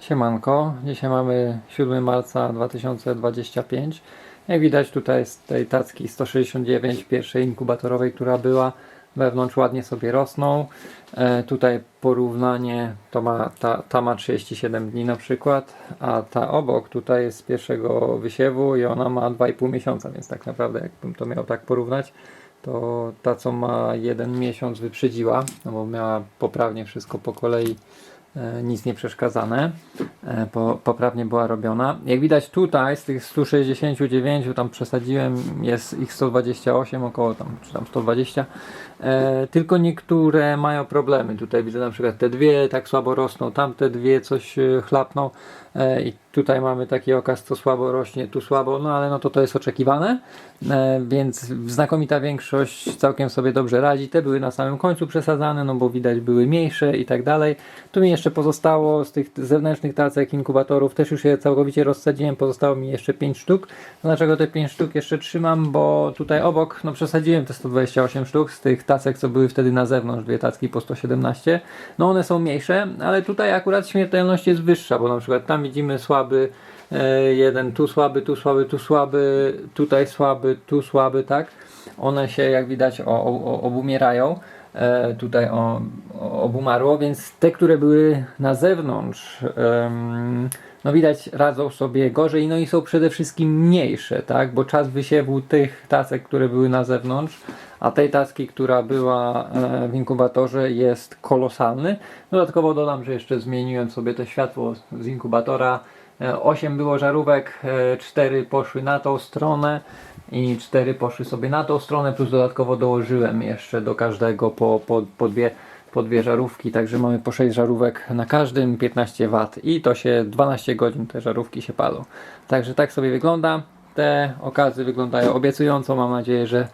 Siemanko, dzisiaj mamy 7 marca 2025. Jak widać tutaj z tej tacki 169 pierwszej inkubatorowej, która była wewnątrz ładnie sobie rosną. E, tutaj porównanie to ma, ta, ta ma 37 dni na przykład, a ta obok tutaj jest z pierwszego wysiewu i ona ma 2,5 miesiąca, więc tak naprawdę jakbym to miał tak porównać, to ta co ma jeden miesiąc wyprzedziła, no bo miała poprawnie wszystko po kolei nic nie przeszkadzane, e, po, poprawnie była robiona. Jak widać tutaj z tych 169 tam przesadziłem, jest ich 128 około tam, czy tam 120, e, tylko niektóre mają problemy. Tutaj widzę na przykład te dwie tak słabo rosną, tamte dwie coś e, chlapną e, i tutaj mamy taki okaz, co słabo rośnie, tu słabo, no ale no to to jest oczekiwane, e, więc znakomita większość całkiem sobie dobrze radzi. Te były na samym końcu przesadzane, no bo widać były mniejsze i tak dalej. Tu mi jeszcze pozostało z tych zewnętrznych tacek inkubatorów, też już je całkowicie rozsadziłem, pozostało mi jeszcze 5 sztuk. Dlaczego te 5 sztuk jeszcze trzymam? Bo tutaj obok, no przesadziłem te 128 sztuk z tych tacek, co były wtedy na zewnątrz, dwie tacki po 117. No one są mniejsze, ale tutaj akurat śmiertelność jest wyższa, bo na przykład tam widzimy słaby e, jeden, tu słaby, tu słaby, tu słaby, tutaj słaby, tu słaby, tak? One się jak widać obumierają. E, tutaj obumarło, więc te, które były na zewnątrz, no widać radzą sobie gorzej, no i są przede wszystkim mniejsze, tak? Bo czas wysiewu tych tacek, które były na zewnątrz, a tej tacki, która była e, w inkubatorze jest kolosalny. Dodatkowo dodam, że jeszcze zmieniłem sobie to światło z inkubatora. 8 było żarówek, 4 poszły na tą stronę i 4 poszły sobie na tą stronę, plus dodatkowo dołożyłem jeszcze do każdego po, po, po, dwie, po dwie żarówki, także mamy po 6 żarówek na każdym, 15 W i to się 12 godzin te żarówki się palą. Także tak sobie wygląda. Te okazy wyglądają obiecująco, mam nadzieję, że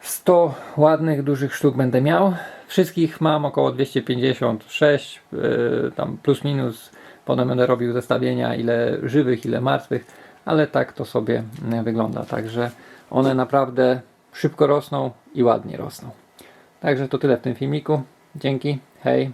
100 ładnych, dużych sztuk będę miał. Wszystkich mam około 256, yy, tam plus minus. Potem będę robił zestawienia, ile żywych, ile martwych, ale tak to sobie yy, wygląda. Także one naprawdę szybko rosną i ładnie rosną. Także to tyle w tym filmiku. Dzięki, hej.